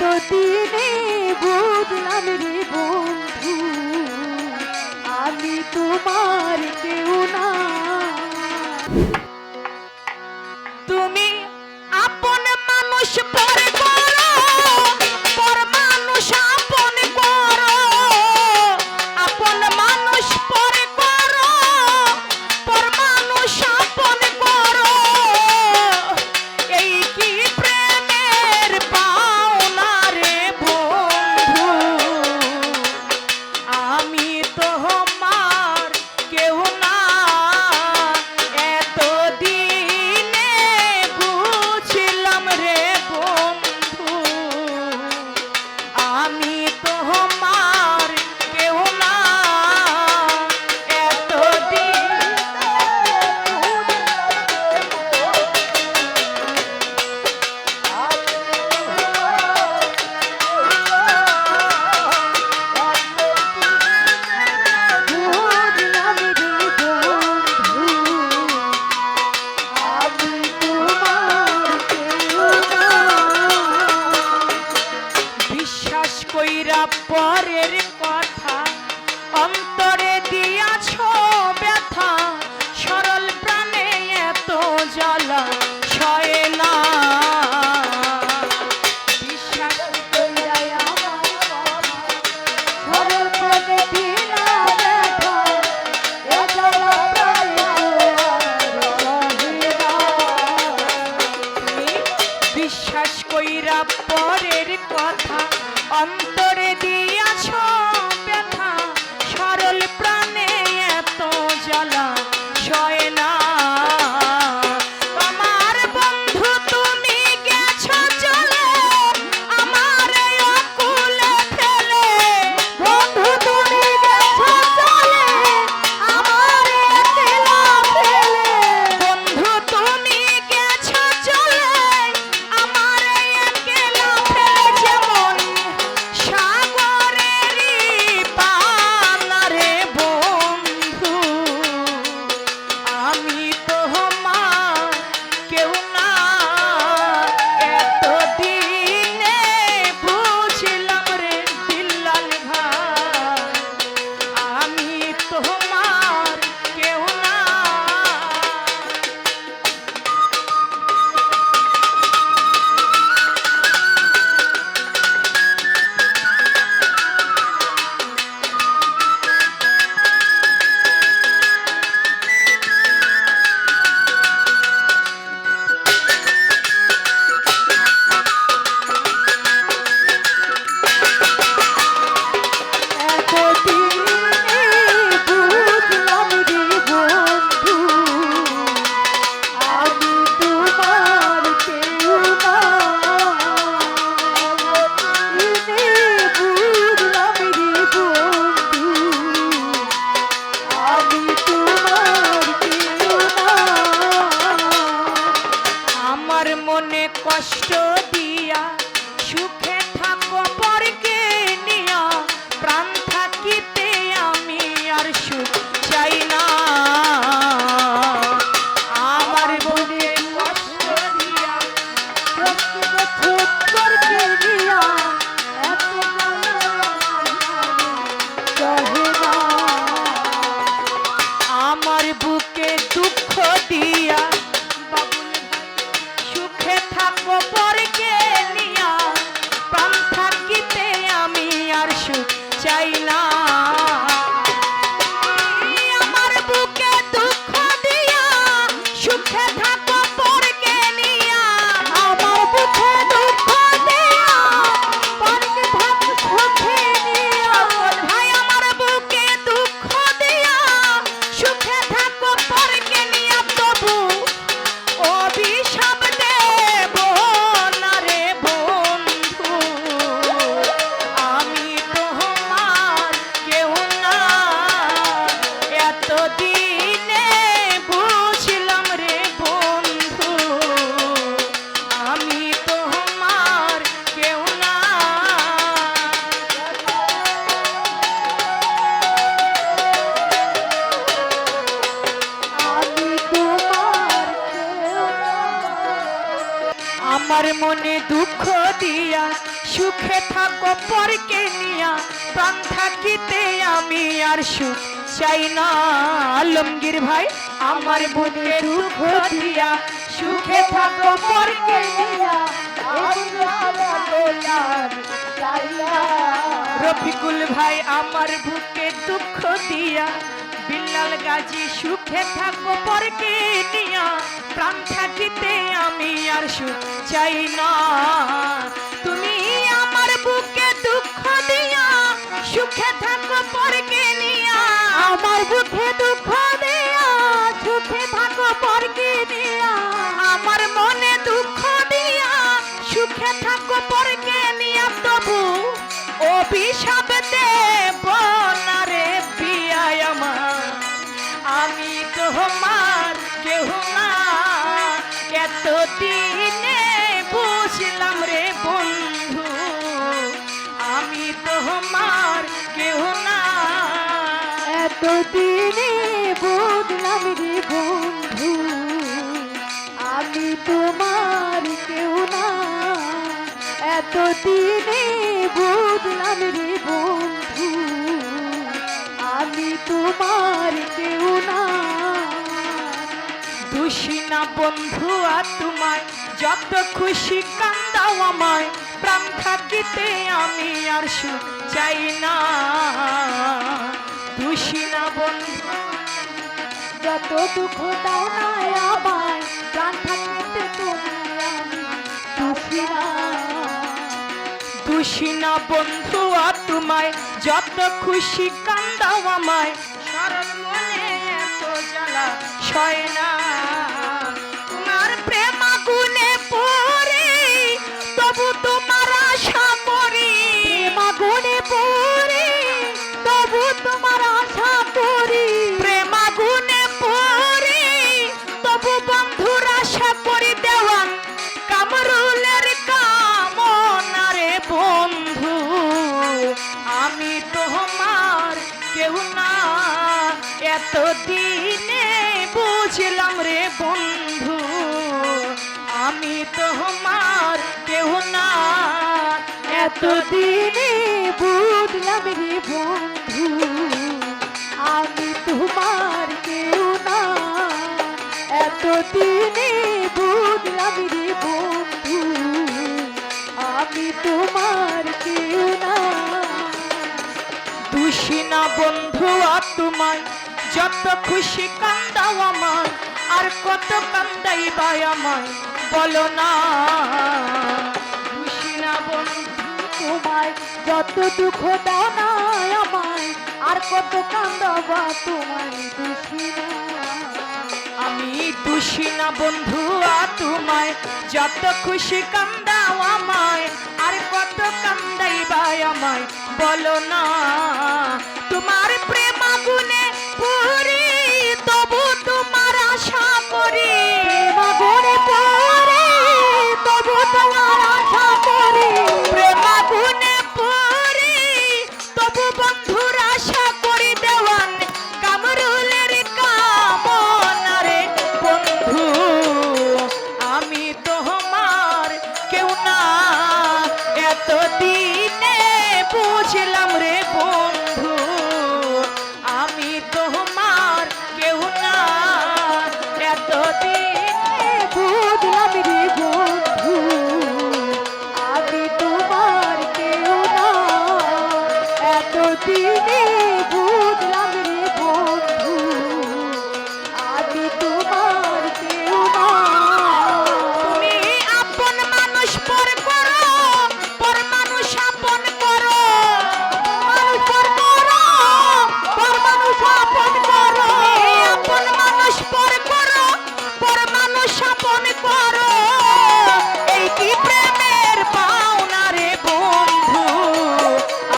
এতদিনে বুঝলাম রে? অন্তরে দুঃখ আমার মনে দুঃখ দিয়া, সুখে থাকো পরকে নিয়া, প্রাণ থাকিতে আমি আর সুখ চাই না। আলমগীর ভাই, আমার মনে দুঃখ দিয়া, সুখে থাকো পরকে নিয়া রফিকুল ভাই, আমার বুকে দুঃখ দিয়া, বিল্লাল গাজী, সুখে থাকো পরকে নিয়া, প্রাণ থাকিতে আমি আর সুখ চাই না। তুমি আমার বুকে দুঃখ দিয়া, সুখে থাকো পরকে নিয়া। আমার বুকে দুঃখ দিয়া, সুখে থাকো পরকে নিয়া। আমার মনে দুঃখ দিয়া, সুখে থাকো পরকে নিয়া তবু অভিশাপ দেব। এতদিনে বুঝলাম রে বন্ধু, আমি তোমার কেহ না। এতদিনে বুঝলাম রে বন্ধু, আমি তোমার কেউ না। এতদিনে বুঝলাম রে বন্ধু, আমি তোমার কেউ দোষী না বন্ধু আর তোমায়? যত খুশি কান্দাও আমায়। প্রাণ থাকিতে আমি আর সুখ চাই না। দোষী না বন্ধু, যত দুঃখ দাও না আমায়। প্রাণ থাকতে আমি খুশি না বন্ধু আর তোমায়। যত খুশি কান্দাও আমায়। সরল মনে এত জ্বালা, সয় এতদিনে বুঝলাম রে বন্ধু, আমি তোমার কেউ না। এতদিনে বুঝলাম রে বন্ধু, আমি তোমার কেউ না। এতদিনে বুঝলাম রে বন্ধু, আমি তোমার কেউ না। দোষী না বন্ধু তোমায় যত খুশি কান্দাও আমায়, আর কত কান্দাই বাই আমায়? বলো না। দোষী না বন্ধু তোমায়, যত দুঃখ দাও না আমায়, আর কত কান্দবা তোমায় দুষি না। আমি দোষী না বন্ধু তোমায় যত খুশি কান্দাও আমায় কত কান্দাই বাই আমায় বলো না। তোমার প্রেম আগুনে পুরে